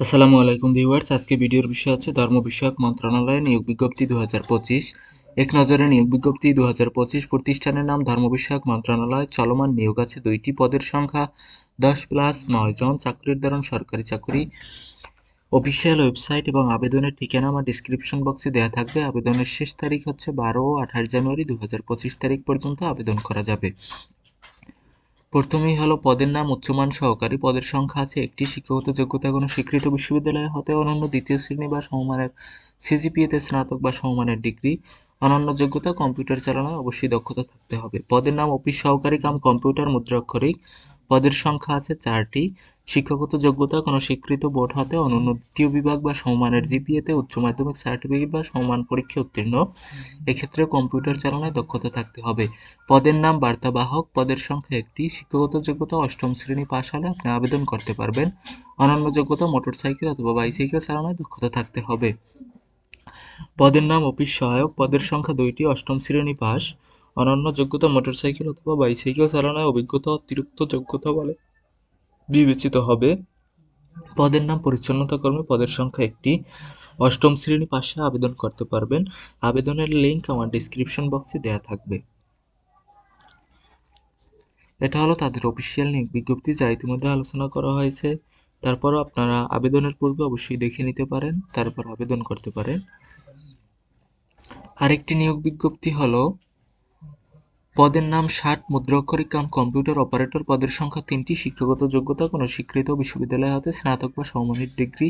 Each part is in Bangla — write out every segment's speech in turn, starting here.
আসসালামু আলাইকুম ভিউয়ার্স, আজকে ভিডিওর বিষয় আছে ধর্ম বিষয়ক মন্ত্রণালয় নিয়োগ বিজ্ঞপ্তি দু এক নজরে নিয়োগ বিজ্ঞপ্তি দু হাজার পঁচিশ প্রতিষ্ঠানের নাম ধর্ম বিষয়ক মন্ত্রণালয়, চলমান নিয়োগ আছে দুইটি পদের সংখ্যা, দশ প্লাস নয় জন চাকরির ধরন সরকারি চাকরি, অফিসিয়াল ওয়েবসাইট এবং আবেদনের ঠিকানা আমার ডিসক্রিপশন বক্সে দেওয়া থাকবে। আবেদনের শেষ তারিখ হচ্ছে বারো আঠাশ জানুয়ারি দু হাজার পঁচিশ তারিখ পর্যন্ত আবেদন করা যাবে। প্রথমেই হলো পদের নাম উচ্চমান সহকারী। পদের সংখ্যা আছে একটি। শিক্ষাগত যোগ্যতা কোনো স্বীকৃত বিশ্ববিদ্যালয়ে হতে অনন্য দ্বিতীয় শ্রেণি বা সমমানের সিজিপিএতে স্নাতক বা সমমানের ডিগ্রি। অনন্য যোগ্যতা কম্পিউটার চালানোয় অবশ্যই দক্ষতা থাকতে হবে। পদের নাম অফিস সহকারী কাম কম্পিউটার মুদ্রাক্ষরিক। পদের সংখ্যা আছে চারটি। শিক্ষাগত যোগ্যতা কোনো স্বীকৃত বোর্ড হতে অনন্য দ্বিতীয় বিভাগ বা সমমানের জিপিএতে উচ্চ মাধ্যমিক সার্টিফিকেট বা সমমান পরীক্ষা উত্তীর্ণ। এক্ষেত্রে কম্পিউটার চালানোয় দক্ষতা থাকতে হবে। পদের নাম বার্তাবাহক। পদের সংখ্যা একটি। শিক্ষাগত যোগ্যতা অষ্টম শ্রেণি পাশ হলে আপনি আবেদন করতে পারবেন। অনন্য যোগ্যতা মোটরসাইকেল অথবা বাইসাইকেল চালানোয় দক্ষতা থাকতে হবে। পদের নাম অফিস সহায়ক। পদের সংখ্যা দুইটি। অষ্টম শ্রেণি পাস অনন্য যোগ্যতা মোটরসাইকেল অথবা বাইসাইকেল চালানোয় অভিজ্ঞতা অতিরিক্ত যোগ্যতা বলে বিবেচিত হবে। পদের নাম পরিচ্ছন্নতা কর্মী, পদের সংখ্যা একটি। অষ্টম শ্রেণি পাশে আবেদন করতে পারবেন। আবেদনের লিঙ্ক আমার ডিসক্রিপশন বক্সে দেওয়া থাকবে। এটা হলো তাদের অফিসিয়াল নিয়োগ বিজ্ঞপ্তি যা ইতিমধ্যে আলোচনা করা হয়েছে। তারপরও আপনারা আবেদনের পূর্বে অবশ্যই দেখে নিতে পারেন, তারপর আবেদন করতে পারেন। আরেকটি নিয়োগ বিজ্ঞপ্তি হলো পদের নাম ষাট মুদ্রাক্ষরিক কাম কম্পিউটার অপারেটর পদের সংখ্যা তিনটি, শিক্ষাগত যোগ্যতা কোনো স্বীকৃত বিশ্ববিদ্যালয় হতে স্নাতক বা সমমানের ডিগ্রি,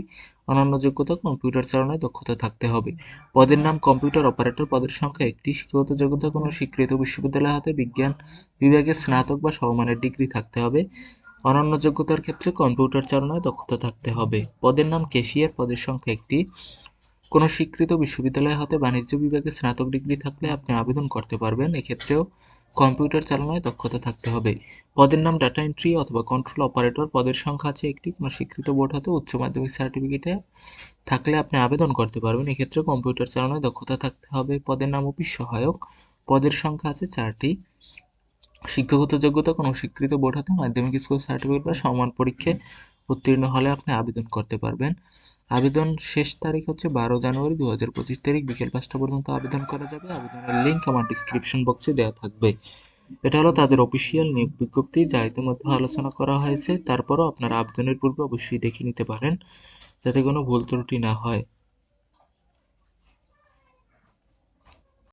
অনন্য যোগ্যতা কম্পিউটার চালনায় দক্ষতা থাকতে হবে। পদের নাম কম্পিউটার অপারেটর পদের সংখ্যা একটি, শিক্ষাগত যোগ্যতা কোনো স্বীকৃত বিশ্ববিদ্যালয় হতে বিজ্ঞান বিভাগে স্নাতক বা সমমানের ডিগ্রি থাকতে হবে। অনন্য যোগ্যতার ক্ষেত্রে কম্পিউটার চালনায় দক্ষতা থাকতে হবে। পদের নাম কেশিয়ার পদের সংখ্যা একটি। কোনো স্বীকৃত বিশ্ববিদ্যালয় হতে বাণিজ্য বিভাগে স্নাতক ডিগ্রি থাকলে আপনি আবেদন করতে পারবেন। এক্ষেত্রেও কম্পিউটার চালানোয় দক্ষতা থাকতে হবে। পদের নাম ডাটা এন্ট্রি অথবা কন্ট্রোল অপারেটর পদের সংখ্যা আছে একটি, কোনো স্বীকৃত বোর্ড হতে উচ্চ মাধ্যমিক সার্টিফিকেটে থাকলে আপনি আবেদন করতে পারবেন। এক্ষেত্রে কম্পিউটার চালানোয় দক্ষতা থাকতে হবে। পদের নাম অফিস সহায়ক। পদের সংখ্যা আছে চারটি। শিক্ষাগত যোগ্যতা, কোনো স্বীকৃত বোর্ড হতে মাধ্যমিক স্কুল সার্টিফিকেট বা সমান পরীক্ষায় উত্তীর্ণ হলে আপনি আবেদন করতে পারবেন। আবেদন শেষ তারিখ হচ্ছে বারো জানুয়ারি দু হাজার পঁচিশ তারিখ। বিকেল পাঁচটা পর্যন্ত আবেদন করা যাবে। আবেদনের লিঙ্ক আমার ডিসক্রিপশন বক্সে দেওয়া থাকবে। এটা হলো তাদের অফিসিয়াল নিয়োগ বিজ্ঞপ্তি, যা ইতিমধ্যে আলোচনা করা হয়েছে। তারপরও আপনারা আবেদনের পূর্বে অবশ্যই দেখে নিতে পারেন, যাতে কোনো ভুল ত্রুটি না হয়।